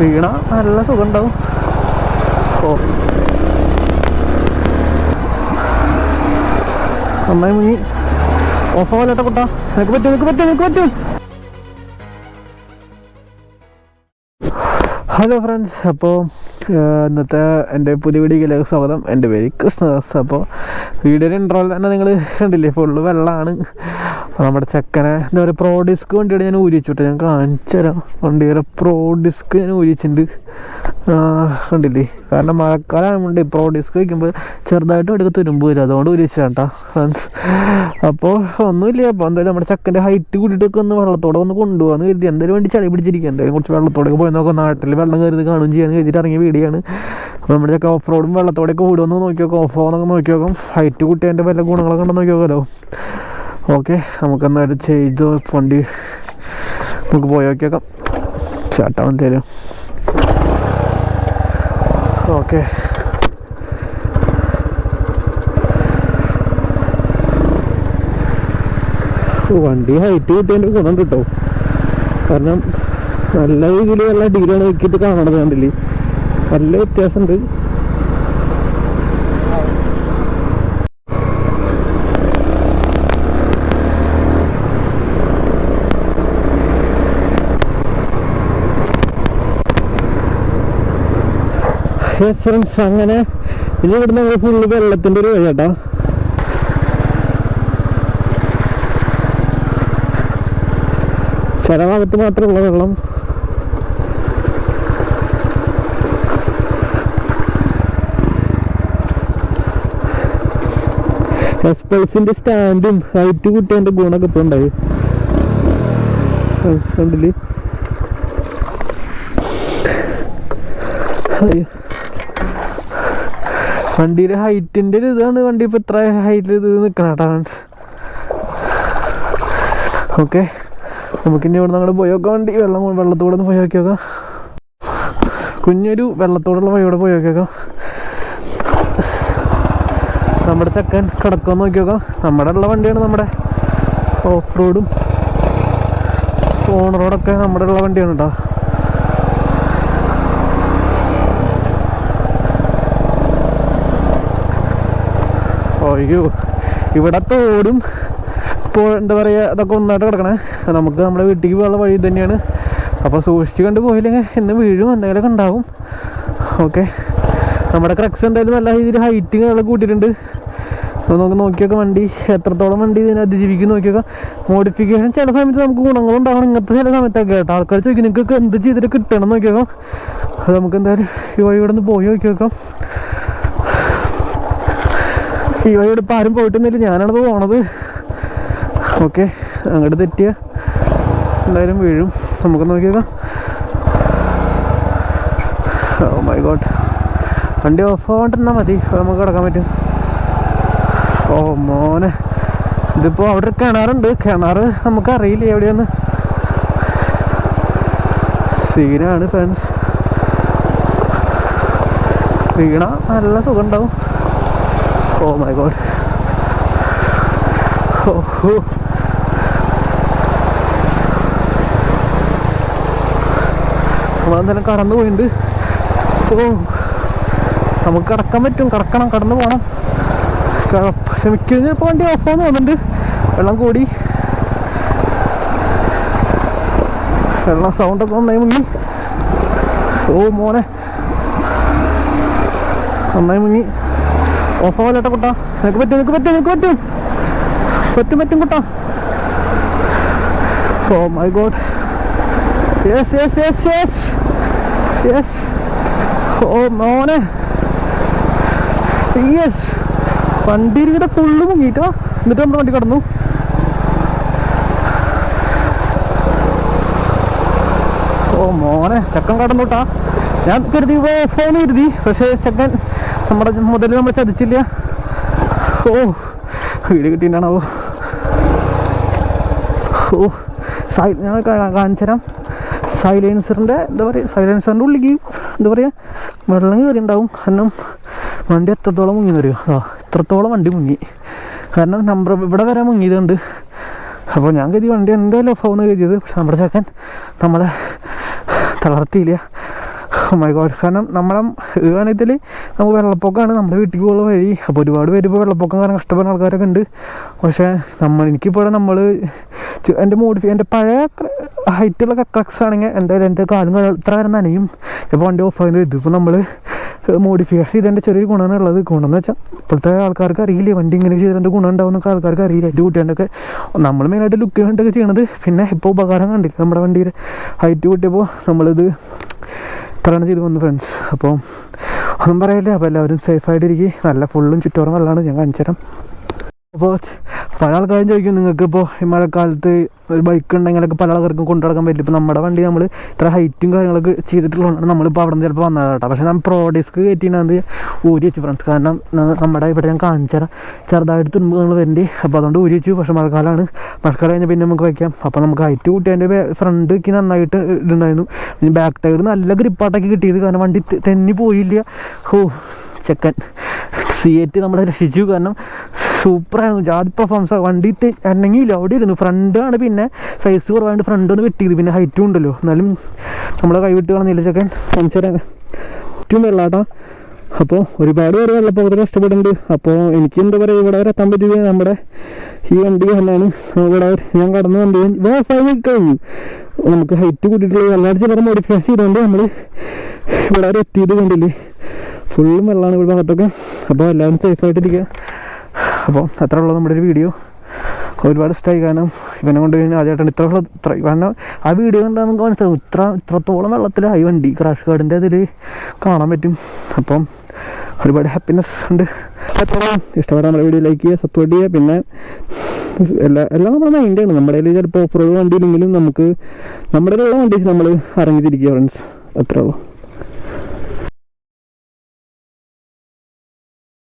വീണ നല്ല സുഖം ഉണ്ടാവും ഓ. നന്നായി മുങ്ങി. ഓഫ് ആവല്ലേട്ടാ കുട്ടാ. നിനക്ക് പറ്റും നിനക്ക് പറ്റും നിനക്ക് പറ്റും. ഹലോ ഫ്രണ്ട്സ് അപ്പോൾ ഇന്നത്തെ എന്റെ പുതിയ വീഡിയോയിലേക്ക് സ്വാഗതം. എന്റെ പേര് കൃഷ്ണദാസ്. അപ്പോൾ വീഡിയോയുടെ ഇൻട്രോയിൽ തന്നെ നിങ്ങൾ കണ്ടില്ലേ ഫുള്ള് വെള്ളമാണ്. നമ്മുടെ ചെക്കനെ എന്താ പറയുക പ്രോ ഡിസ്ക് വണ്ടിയുടെ ഞാൻ ഊരിച്ചിട്ട് ഞാൻ കാണിച്ചു തരാം. വണ്ടിയുടെ പ്രോ ഡിസ്ക് ഞാൻ ഊരിച്ചിട്ടുണ്ട് കണ്ടില്ലേ? കാരണം മഴക്കാലമായതുകൊണ്ട് പ്രോ ഡിസ്ക് വയ്ക്കുമ്പോൾ ചെറുതായിട്ട് എടുത്ത് തുരുമ്പ് വരും. അതുകൊണ്ട് ഊരിച്ചാണ് കേട്ടോ അപ്പോൾ ഒന്നുമില്ല. അപ്പോൾ എന്തായാലും നമ്മുടെ ചെക്കന്റെ ഹൈറ്റ് കൂട്ടിയിട്ടൊക്കെ ഒന്ന് വെള്ളത്തോടെ ഒന്ന് കൊണ്ടുപോകാന്ന് കരുതി. എന്തായാലും വേണ്ടി ചളി പിടിച്ചിരിക്കുക എന്തായാലും കുറച്ച് വെള്ളത്തോടെ പോയി നോക്കാം. നാട്ടിൽ വെള്ളം കയറി കാണുകയും ചെയ്യാന്ന് കരുതിയിട്ട് ഇറങ്ങിയ വീടിയാണ്. അപ്പോൾ നമ്മുടെ ചെക്ക ഓഫ് റോഡും വെള്ളത്തോടെയൊക്കെ ഓടുമെന്ന് നോക്കി നോക്കാം ഓഫ് റോഡൊക്കെ നോക്കി നോക്കാം ഹൈറ്റ് കൂട്ടിയതിന്റെ വല്ല ഗുണങ്ങളൊക്കെ ഉണ്ടെന്ന് നോക്കി നോക്കാമല്ലോ ഓക്കെ നമുക്കെന്നാൽ ചെയ്ത് വണ്ടി നമുക്ക് പോയി നോക്കിയേക്കാം. നോക്കാം ചേട്ടാ തരും. ഓക്കെ. വണ്ടി ഹൈറ്റ് കിട്ടിയതിന്റെ ഗുണം കിട്ടും. കാരണം നല്ല രീതിയിൽ നല്ല ഡീലാണ് വെക്കിയിട്ട് കാണണത് കണ്ടില്ലേ? നല്ല വ്യത്യാസമുണ്ട്. ഫ്രണ്ട്സ് അങ്ങനെ ഇനി ഇവിടെ ഞങ്ങൾ ഫുള്ള് വെള്ളത്തിന്റെ ഒരു വഴി കേട്ടോ. ചില ഭാഗത്ത് മാത്രമുള്ള വെള്ളം. എക്സ്പൾസിന്റെ സ്റ്റാൻഡും ഹൈറ്റ് കുട്ടിയുടെ ഗുണമൊക്കെ ഇപ്പൊ ഉണ്ടായി. കണ്ടില്ലേ? അയ്യോ. വണ്ടിയുടെ ഹൈറ്റിന്റെ ഒരു ഇതാണ്. വണ്ടി ഇപ്പൊ ഇത്ര ഹൈറ്റിൽ ഇത് നിൽക്കണം കേട്ടോ ഓക്കെ നമുക്കിനി ഇവിടെ അങ്ങോട്ട് പോയി നോക്കാം. വണ്ടി വെള്ളം വെള്ളത്തോടെ ഒന്ന് പോയി നോക്കിയോക്കാം കുഞ്ഞൊരു വെള്ളത്തോടുള്ള വഴിയോടെ പോയി നോക്കിയേക്കാം നമ്മുടെ ചക്കൻ കിടക്കാൻ നോക്കി നോക്കാം. നമ്മുടെ ഉള്ള വണ്ടിയാണ് നമ്മുടെ ഓഫ് റോഡും ഓൺ റോഡൊക്കെ നമ്മുടെ ഉള്ള വണ്ടിയാണ് കേട്ടോ അയ്യോ ഇവിടെ തോടും ഇപ്പോൾ എന്താ പറയുക അതൊക്കെ ഒന്നായിട്ട് കിടക്കണേ. നമുക്ക് നമ്മുടെ വീട്ടിലേക്ക് പോകാനുള്ള വഴി തന്നെയാണ്. അപ്പോൾ സൂക്ഷിച്ച് കണ്ട് പോയില്ലെങ്കിൽ ഇന്ന് വീഴും എന്തെങ്കിലുമൊക്കെ ഉണ്ടാവും. ഓക്കെ നമ്മുടെ ക്രക്സ് എന്തായാലും നല്ല രീതിയിൽ ഹൈറ്റ് നല്ല കൂട്ടിയിട്ടുണ്ട്. നമുക്ക് നോക്കിയൊക്കെ വണ്ടി എത്രത്തോളം വണ്ടി ഇതിനെ അതിജീവിക്കും നോക്കിയൊക്കെ. മോഡിഫിക്കേഷൻ ചില സമയത്ത് നമുക്ക് ഗുണങ്ങളുണ്ടാവണം ഇങ്ങനത്തെ ചില സമയത്തൊക്കെ കേട്ടോ. ആൾക്കാർ ചോദിക്കും നിങ്ങൾക്ക് എന്ത് ചെയ്തിട്ട് കിട്ടണം? എന്ന് നോക്കിയൊക്കെ. അത് നമുക്ക് എന്തായാലും ഈ വഴി ഇവിടെ നിന്ന് പോയി നോക്കി നോക്കാം ഈ വഴിയോട് ഇപ്പം ആരും പോയിട്ടൊന്നുമില്ല. ഞാനാണത് പോണത്. ഓക്കെ അങ്ങോട്ട് തെറ്റിയ എന്തായാലും വീഴും. നമുക്ക് നോക്കിയേക്കാം. ഓ മൈ ഗോഡ് വണ്ടി ഓഫ് ആവാണ്ടിരുന്നാൽ മതി. നമുക്ക് കിടക്കാൻ പറ്റും. ഓ മോനെ. ഇതിപ്പോൾ അവിടെ ഒരു കിണറുണ്ട്. കിണർ നമുക്കറിയില്ല എവിടെയാന്ന്. സീനാണ് ഫ്രണ്ട്സ് വീണ നല്ല സുഖം ഉണ്ടാവും. Oh my god oh. നമ്മളെന്തായാലും കടന്നു പോയിട്ടുണ്ട്. ഓ നമുക്ക് കടക്കാൻ പറ്റും. കടക്കണം കടന്നു പോകണം ക്ഷമിക്കുന്ന ഇപ്പോൾ വണ്ടി ഓഫ് ആന്ന് തോന്നുന്നുണ്ട്. വെള്ളം കൂടി. വെള്ളം സൗണ്ടൊക്കെ നന്നായി മുങ്ങി. ഓ മോനെ. നന്നായി മുങ്ങി. ഓഫ് ആവല്ലേട്ടാ കുട്ടാ. നിനക്ക് പറ്റും നിനക്ക് പറ്റും നിനക്ക് പറ്റും. പറ്റും പറ്റും കുട്ടാ. ഓ my god yes yes yes yes yes ഓ മോനെ. യെസ് വണ്ടി ഇരിക്കട്ടെ ഫുള്ള് മുങ്ങിയിട്ടാ. എന്നിട്ട് നമ്മുടെ വണ്ടി കടന്നു. ഓ മോനെ. ചക്കൻ കടന്നു കേട്ടാ ഞാൻ കരുതി ഫോൺ കരുതി. പക്ഷേ ചക്കൻ നമ്മുടെ മുതൽ നമ്മൾ ചതിച്ചില്ല. ഓ വീട് കിട്ടിയിട്ടാണാവോ ഓ സൈ ഞാൻ കാണിച്ചു തരാം. സൈലൻസറിന്റെ എന്താ പറയുക സൈലൻസറിന്റെ ഉള്ളിലേക്ക് എന്താ പറയുക വെള്ളം കയറി ഉണ്ടാവും കാരണം വണ്ടി എത്രത്തോളം മുങ്ങി എന്നറിയോ ആ ഇത്രത്തോളം വണ്ടി മുങ്ങി. കാരണം നമ്പർ ഇവിടെ വരെ മുങ്ങിയതുണ്ട്. അപ്പോൾ ഞാൻ കരുതി വണ്ടി എന്തായാലും ഓഫ് ആവുന്ന കരുതിയത്. പക്ഷെ നമ്മുടെ ചക്കൻ നമ്മളെ തളർത്തിയില്ല. മൈ ഗോഡ് കാരണം നമ്മളെ വനത്തിൽ നമുക്ക് വെള്ളപ്പൊക്കമാണ് നമ്മുടെ വീട്ടിൽ പോകുന്ന വഴി. അപ്പോൾ ഒരുപാട് പേര് ഇപ്പോൾ വെള്ളപ്പൊക്കം കാരണം കഷ്ടപ്പെടുന്ന ആൾക്കാരൊക്കെ ഉണ്ട്. പക്ഷേ നമ്മൾ എനിക്കിപ്പോൾ നമ്മൾ എന്റെ മോഡിഫൈ എന്റെ പഴയ ഹൈറ്റുള്ള ക്രക്സ് ആണെങ്കിൽ എന്തായാലും എന്റെ കാലും ഇത്ര വരെ നനയും. ചിലപ്പോൾ വണ്ടി ഓഫ് ആയത് ഇപ്പോൾ നമ്മൾ മോഡിഫിക്കേഷൻ ചെയ്തതിന്റെ ചെറിയൊരു ഗുണമാണ് ഉള്ളത്. ഗുണം എന്ന് വെച്ചാൽ ഇപ്പോഴത്തെ ആൾക്കാർക്ക് അറിയില്ല വണ്ടി ഇങ്ങനെ ചെയ്തതിന്റെ ഗുണം ഉണ്ടാവുന്നൊക്കെ ആൾക്കാർക്ക് അറിയില്ല എന്റെ കുട്ടികളുടെയൊക്കെ നമ്മൾ മെയിനായിട്ട് ലുക്ക് കണ്ടൊക്കെ ചെയ്യണത്. പിന്നെ ഇപ്പോൾ ഉപകാരം കണ്ടില്ല നമ്മുടെ വണ്ടിയുടെ ഹൈറ്റ് കൂട്ടിയപ്പോൾ നമ്മളിത് ഇത്രയാണ് ചെയ്ത് വന്നു ഫ്രണ്ട്സ് അപ്പോൾ ഒന്നും പറയില്ല അപ്പോൾ എല്ലാവരും സേഫായിട്ടിരിക്കും നല്ല ഫുള്ളും ചുറ്റോറും വെള്ളമാണ് ഞാൻ കാണിച്ചു തരാം അപ്പോൾ പല ആൾക്കാരും ചോദിക്കും നിങ്ങൾക്ക് ഇപ്പോൾ ഈ മഴക്കാലത്ത് ഒരു ബൈക്ക് ഉണ്ടെങ്കിലൊക്കെ പല ആൾക്കാർക്കും കൊണ്ടു നടക്കാൻ പറ്റില്ല. ഇപ്പോൾ നമ്മുടെ വണ്ടി നമ്മൾ ഇത്ര ഹൈറ്റും കാര്യങ്ങളൊക്കെ ചെയ്തിട്ടുള്ളതാണ് നമ്മളിപ്പോൾ അവിടെ നിന്ന് ചിലപ്പോൾ വന്നത് കേട്ടോ പക്ഷേ ഞാൻ പ്രോ ഡിസ്ക് കയറ്റിനത് ഊരി വെച്ചു ഫ്രണ്ട്സ് കാരണം നമ്മുടെ ഇവിടെ ഞാൻ കാണിച്ചു ചെറുതായിട്ട് നിങ്ങൾ വരണ്ടി. അപ്പോൾ അതുകൊണ്ട് ഊരി വെച്ചു. പക്ഷേ മഴക്കാലമാണ്. മഴക്കാലം കഴിഞ്ഞാൽ പിന്നെ നമുക്ക് വയ്ക്കാം. അപ്പോൾ നമുക്ക് ഹൈറ്റ് കൂട്ടി അതിന്റെ ഫ്രണ്ടിക്ക് നന്നായിട്ട് ഇതുണ്ടായിരുന്നു. പിന്നെ ബാക്ക് ടൈഡ് നല്ല ഗ്രിപ്പാട്ടൊക്കെ കിട്ടിയത്. കാരണം വണ്ടി തെന്നി പോയില്ല. ഓ ചെക്കൻ. സി എറ്റ് നമ്മളെ രക്ഷിച്ചു. കാരണം സൂപ്പറായിരുന്നു. ജാതി പെർഫോമൻസ് വണ്ടി അല്ലെങ്കിൽ അവിടെ ഇരുന്നു. ഫ്രണ്ടാണ് പിന്നെ സൈസ് കുറവായതുകൊണ്ട് ഫ്രണ്ട് ഒന്ന് വെട്ടിയത് പിന്നെ ഹൈറ്റും ഉണ്ടല്ലോ. എന്നാലും നമ്മളെ കൈവിട്ട് കളഞ്ഞില്ല ചെക്കൻ സംശയം ഏറ്റവും വെള്ളാട്ടോ. അപ്പോൾ ഒരുപാട് പേര് വെള്ളപ്പൊക്കത്തിൽ കഷ്ടപ്പെടുന്നുണ്ട് അപ്പോൾ എനിക്ക് എന്താ പറയുക ഇവിടെ വരെ എത്താൻ പറ്റിയത് നമ്മുടെ ഈ വണ്ടി കാരണമാണ് ഇവിടെ ഞാൻ കടന്നു വണ്ടി വേഫായി കഴിഞ്ഞു. നമുക്ക് ഹൈറ്റ് കൂട്ടിയിട്ടുള്ള അല്ലാതെ ചിലർ മോഡിഫിക്കേഷൻ ചെയ്തുകൊണ്ട് നമ്മൾ ഇവിടെ വരെ എത്തിയത് കണ്ടില്ലേ? ഫുള്ളും വെള്ളമാണ് ഇവിടെ ഭാഗത്തൊക്കെ. അപ്പോൾ എല്ലാവരും സേഫായിട്ടിരിക്കുക അപ്പോൾ അത്ര ഉള്ളത് നമ്മുടെ ഒരു വീഡിയോ ഒരുപാട് ഇഷ്ടമായി കാരണം ഇവനെ കൊണ്ട് കഴിഞ്ഞാൽ ആദ്യമായിട്ടാണ് ഇത്ര ഇത്ര കാരണം ആ വീഡിയോ കണ്ടാൽ നമുക്ക് മനസ്സിലാവും ഇത്ര ഇത്രത്തോളം വെള്ളത്തിലായി വണ്ടി ക്രാഷ് കാർഡിന്റെ അതിൽ കാണാൻ പറ്റും. അപ്പം ഒരുപാട് ഹാപ്പിനെസ് ഉണ്ട്. അത്രയും ഇഷ്ടപ്പെട്ട നമ്മുടെ വീഡിയോ ലൈക്ക് ചെയ്യുക സപ്പോർട്ട് ചെയ്യുക. പിന്നെ എല്ലാ എല്ലാം നമ്മുടെ മൈൻഡാണ് നമ്മുടെ കയ്യിൽ ചിലപ്പോൾ ഓഫ് റോഡ് വണ്ടി ഇല്ലെങ്കിലും നമുക്ക് നമ്മുടെ കയ്യിലുള്ള വണ്ടി നമ്മൾ അറിഞ്ഞിരിക്കുക ഫ്രണ്ട്സ് അത്രേ